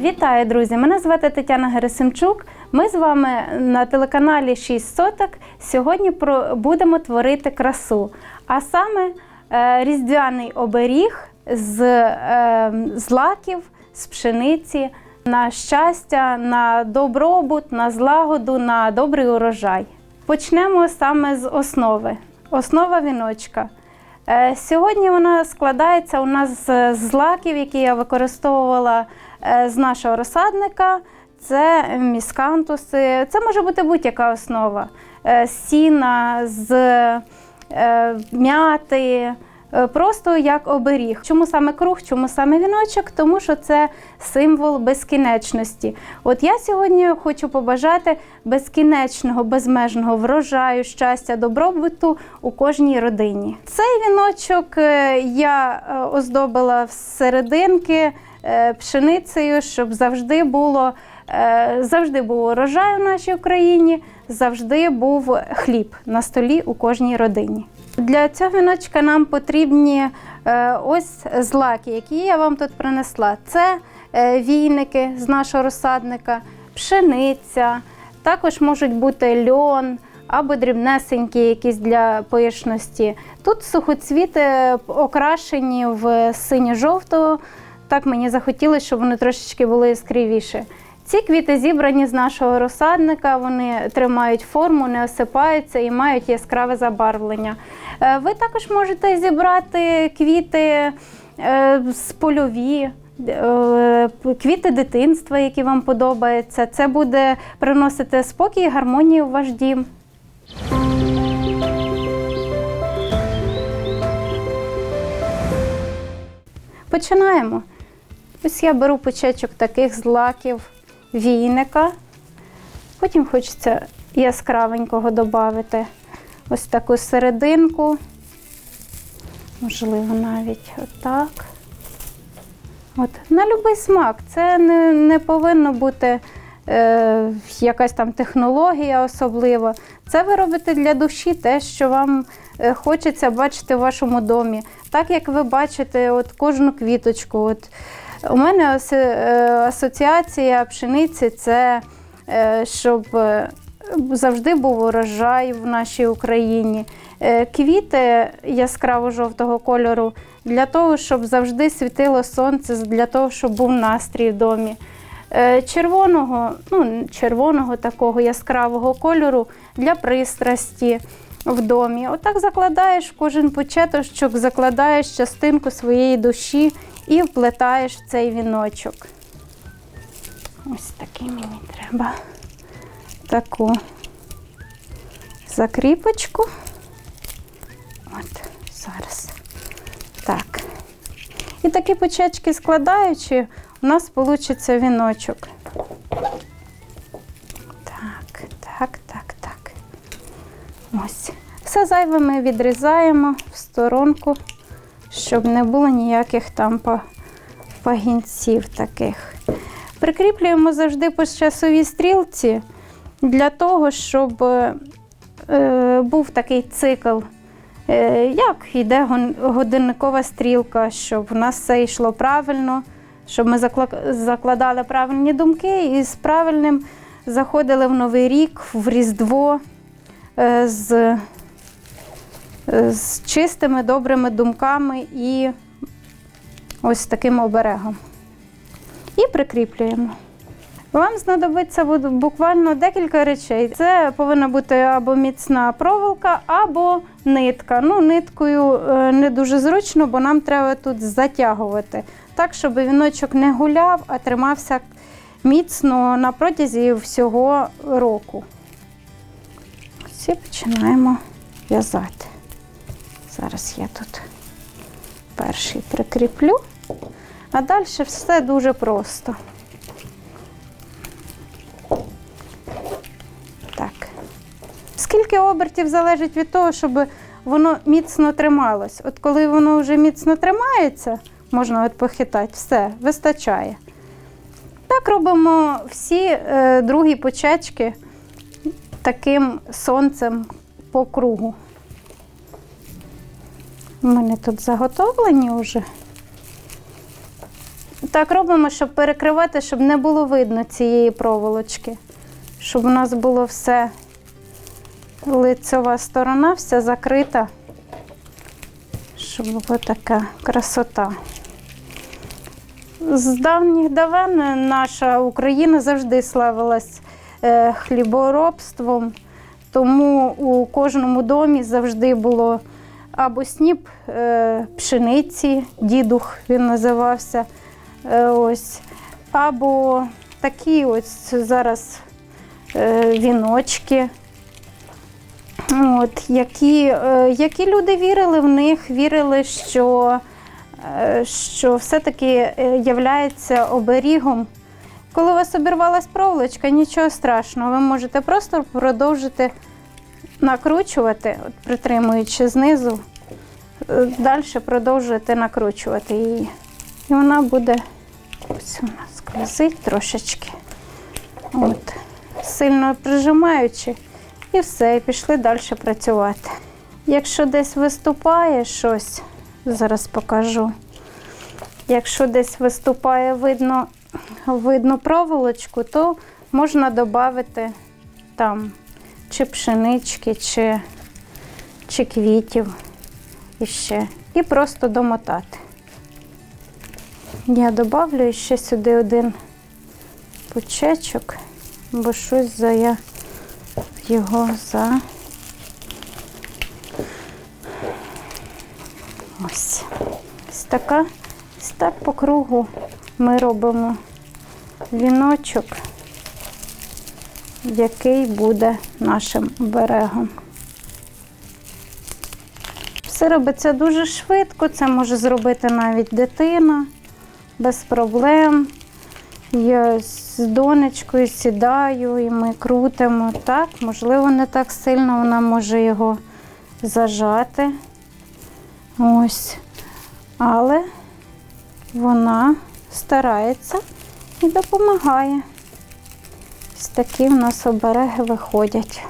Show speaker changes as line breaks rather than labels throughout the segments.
Вітаю, друзі! Мене звати Тетяна Герасимчук. Ми з вами на телеканалі 6 соток. Сьогодні будемо творити красу, а саме е, різдвяний оберіг з е, злаків, з пшениці на щастя, на добробут, на злагоду, на добрий урожай. Почнемо саме з основи. Основа віночка. Е, Сьогодні вона складається у нас з злаків, які я використовувала е, з нашого розсадника. Це міскантуси. Це може бути будь-яка основа. Е, З сіна, з е, м'яти, е, просто як оберіг. Чому саме круг, чому саме віночок? Тому що це символ безкінечності. От я сьогодні хочу побажати безкінечного, безмежного врожаю, щастя, добробуту у кожній родині. Цей віночок е, я е, оздобила всерединки е, пшеницею, щоб завжди було. е, Завжди був урожай у нашій Україні, завжди був хліб на столі у кожній родині. Для цього віночка нам потрібні е, ось злаки, які я вам тут принесла. Це е, війники з нашого розсадника, пшениця, також можуть бути льон або дрібнесенькі якісь для пишності. Тут сухоцвіти окрашені в синьо-жовтого. Так мені захотілося, щоб вони трошечки були яскравіші. Ці квіти зібрані з нашого розсадника, вони тримають форму, не осипаються і мають яскраве забарвлення. Е, Ви також можете зібрати квіти е, з польові, е, квіти дитинства, які вам подобаються. Це буде приносити спокій і гармонію в ваш дім. Починаємо. Ось я беру пучечок таких злаків війника. Потім хочеться яскравенького додати. Ось таку серединку. Можливо, навіть отак. От, на будь-який смак. Це не, не повинно бути е, якась там технологія особлива. Це ви робите для душі те, що вам е, хочеться бачити в вашому домі. Так як ви бачите от кожну квіточку. От, у мене е, асоціація пшениці це е, щоб е, завжди був урожай в нашій Україні. Квіти яскраво-жовтого кольору для того, щоб завжди світило сонце, для того, щоб був настрій в домі. Червоного, ну, червоного такого яскравого кольору для пристрасті в домі. Отак закладаєш кожен початочок, закладаєш частинку своєї душі і вплетаєш цей віночок. Ось такий мені треба таку закріпочку. От, зараз. Так. І такі почечки складаючи, у нас вийде віночок. Так, так, так, так. Ось. Все зайве ми відрізаємо в сторонку, щоб не було ніяких там па- пагінців таких. Прикріплюємо завжди по часовій стрілці для того, щоб е, е, був такий цикл, е, як йде годинникова стрілка, щоб в нас все йшло правильно, щоб ми закладали правильні думки і з правильним заходили в Новий рік, в Різдво з, з чистими, добрими думками і ось таким оберегом. І прикріплюємо. Вам знадобиться буквально декілька речей. Це повинна бути або міцна проволока, або нитка. Ну, ниткою е, не дуже зручно, бо нам треба тут затягувати, так, щоб віночок не гуляв, а тримався міцно на протязі всього року. Ось і починаємо в'язати. Зараз я тут перший прикріплю, а далі все дуже просто. Так. Скільки обертів залежить від того, щоб воно міцно трималось. От коли воно вже міцно тримається, можна от похитати, все, вистачає. Так робимо всі е, другі почечки таким сонцем по кругу. У мене тут заготовлені вже. Так робимо, щоб перекривати, щоб не було видно цієї проволочки. Щоб у нас було все лицева сторона, вся закрита. Щоб була така красота. З давніх давен наша Україна завжди славилась е, хліборобством, тому у кожному домі завжди було або сніп е, пшениці, дідух він називався. е, ось, або такі ось зараз е, віночки. От, які, які люди вірили в них, вірили, що, що все-таки являється оберігом. Коли у вас обірвалась проволочка, нічого страшного, ви можете просто продовжити накручувати, притримуючи знизу, далі продовжуєте накручувати її. І вона буде ось вона скользить трошечки. От, сильно прижимаючи. І все, і пішли далі працювати. Якщо десь виступає щось, зараз покажу. Якщо десь виступає, видно, видно проволочку, то можна додати там чи пшенички, чи, чи квітів іще. І просто домотати. Я додавлю ще сюди один пучечок, бо щось за я його за ось. Ось така, ось так по кругу ми робимо віночок, який буде нашим берегом. Все робиться дуже швидко, це може зробити навіть дитина без проблем. Я з донечкою сідаю і ми крутимо. Так, можливо, не так сильно вона може його зажати. Ось. Але вона старається і допомагає. Ось такі в нас обереги виходять.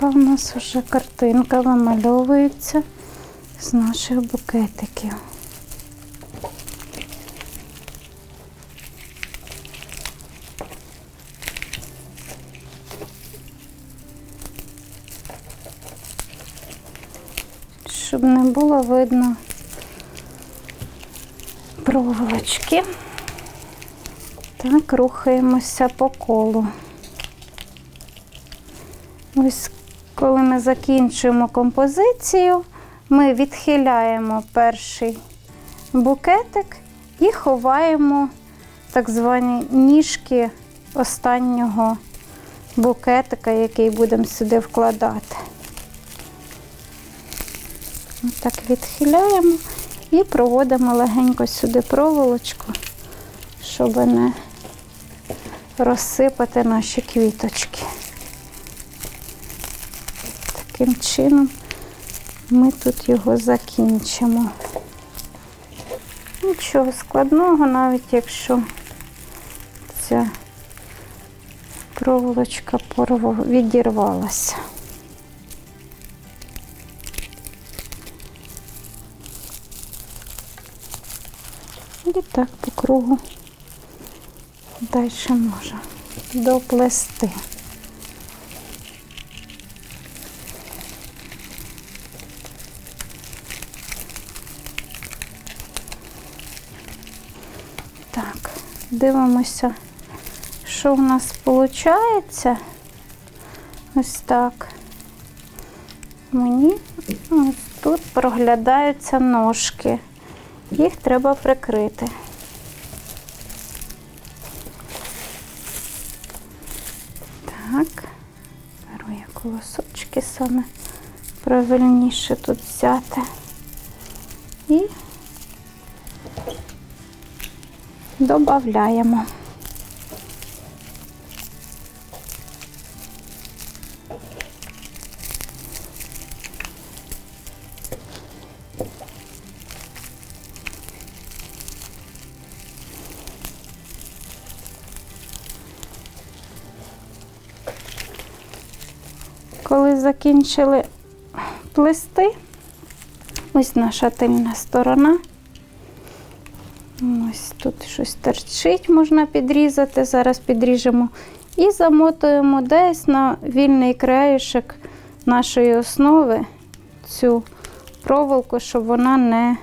Така в нас вже картинка вимальовується з наших букетиків. щоб не було видно проволочки. Так, рухаємося по колу. Ось коли ми закінчуємо композицію, ми відхиляємо перший букетик і ховаємо так звані ніжки останнього букетика, який будемо сюди вкладати. Так відхиляємо і проводимо легенько сюди проволочку, щоб не розсипати наші квіточки. Таким чином ми тут його закінчимо. Нічого складного, навіть якщо ця проволочка відірвалася. І так по кругу далі можу доплести. Дивимося, що в нас виходить. Ось так. Мені ось тут проглядаються ножки. Їх треба прикрити. Так, беру я колосочки саме правильніше тут взяти. І додаємо. Коли закінчили плести, ось наша тильна сторона. Ось тут щось торчить, можна підрізати. Зараз підріжемо. І замотуємо десь на вільний краєшок нашої основи цю проволоку, щоб вона не,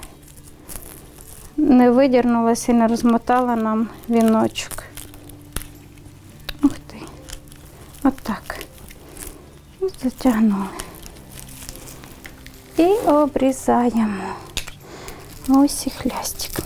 не видірнулася і не розмотала нам віночок. Ух ти. Отак. І затягнули. І обрізаємо. Ось і хлястик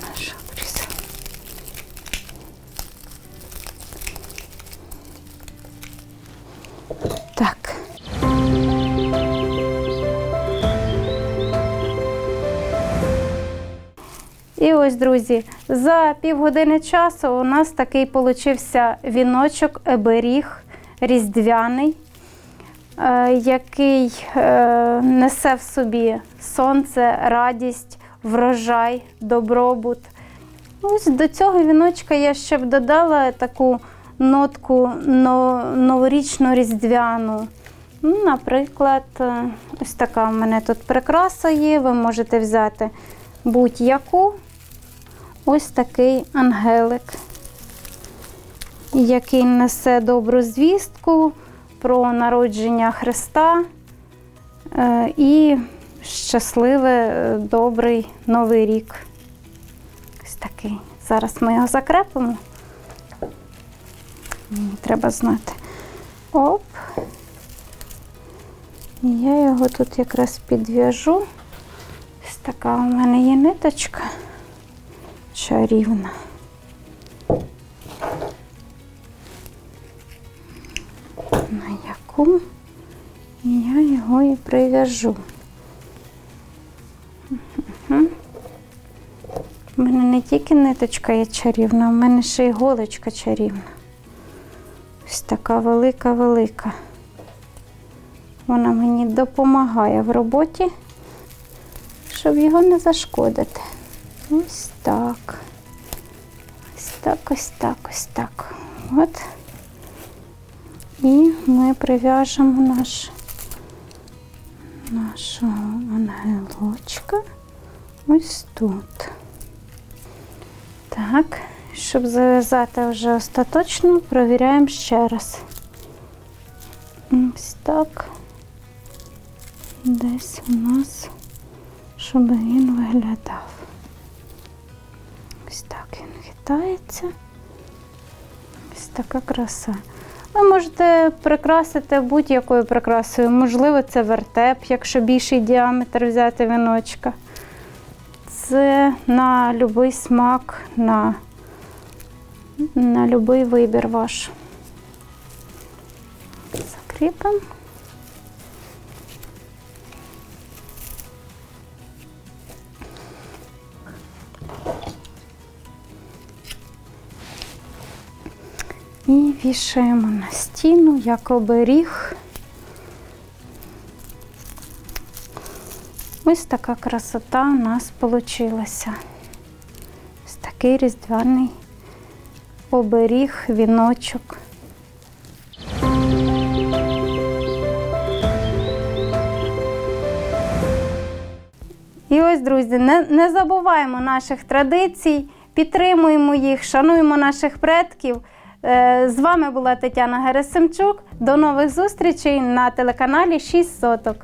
ось, друзі, за півгодини часу у нас такий получився віночок оберіг різдвяний, е, який е, несе в собі сонце, радість, врожай, добробут. Ось до цього віночка я ще б додала таку нотку но- новорічно-різдвяну. Ну, Наприклад, е, ось така в мене тут прикраса є. Ви можете взяти будь-яку. Ось такий ангелик, який несе добру звістку про народження Христа е, і щасливий, е, добрий новий рік. Ось такий. Зараз ми його закрепимо. Треба знати. Оп. Я його тут якраз підв'яжу. Ось така у мене є ниточка чарівна. На яку я його і прив'яжу. У мене не тільки ниточка є чарівна, у мене ще й голочка чарівна. Ось така велика-велика. Вона мені допомагає в роботі, щоб його не зашкодити. Ось так. Ось так, ось так, ось так. От. І ми прив'яжемо наш, нашого ангелочка ось тут. Так, щоб зав'язати вже остаточно, провіряємо ще раз. Ось так. Десь у нас, щоб він виглядав. Хитається. Ось така краса. Ви можете прикрасити будь-якою прикрасою. Можливо, це вертеп, якщо більший діаметр взяти віночка. Це на будь-який смак, на, на будь-який вибір ваш. Закріпимо. Вішаємо на стіну як оберіг. Ось така красота у нас вийшла. Ось такий різдвяний оберіг, віночок. І ось, друзі, не, не забуваємо наших традицій, підтримуємо їх, шануємо наших предків. Е, З вами була Тетяна Герасимчук. До нових зустрічей на телеканалі 6 соток.